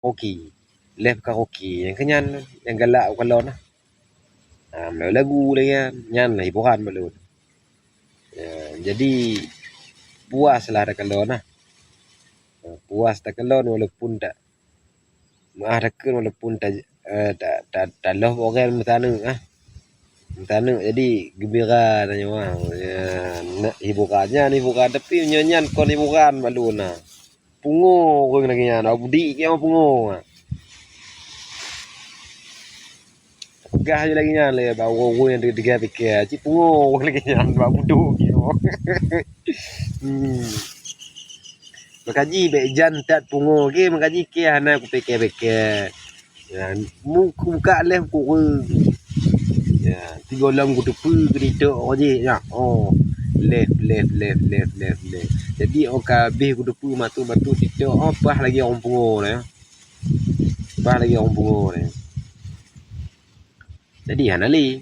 karaoke. Live karaoke yang kenyan yang galak kalau nah. Ha, lagu lagi kan. Nyan lah hiburan balun. Ya, jadi puaslah ada kalau nah. Ha, puas tak kalau walaupun tak maah takkan walaupun tak uh, tak tak tak loh orang mentanu ah. Mentanu jadi gembira tanya wah. Ya, hiburannya ni hiburan tapi nyanyian kon hiburan balun nah. Pungo orang lagi nyan. Abudi ke pungo. Ah. Pegah je lagi le bawa orang yang dekat fikir. Cik pungo orang lagi nyan buat budu gitu. hmm. Makaji be jan tat pungo ke makaji ke hana aku fikir-fikir. Ya, mu buka leh ku. Ya, tiga lam ku tepu ke itu aje ya. Oh. Left, left, left, left, left, left. Jadi orang kabeh ku tepu matu-matu itu apa lagi orang pungo ya. Apa lagi orang pungo ni. Jadi hana li.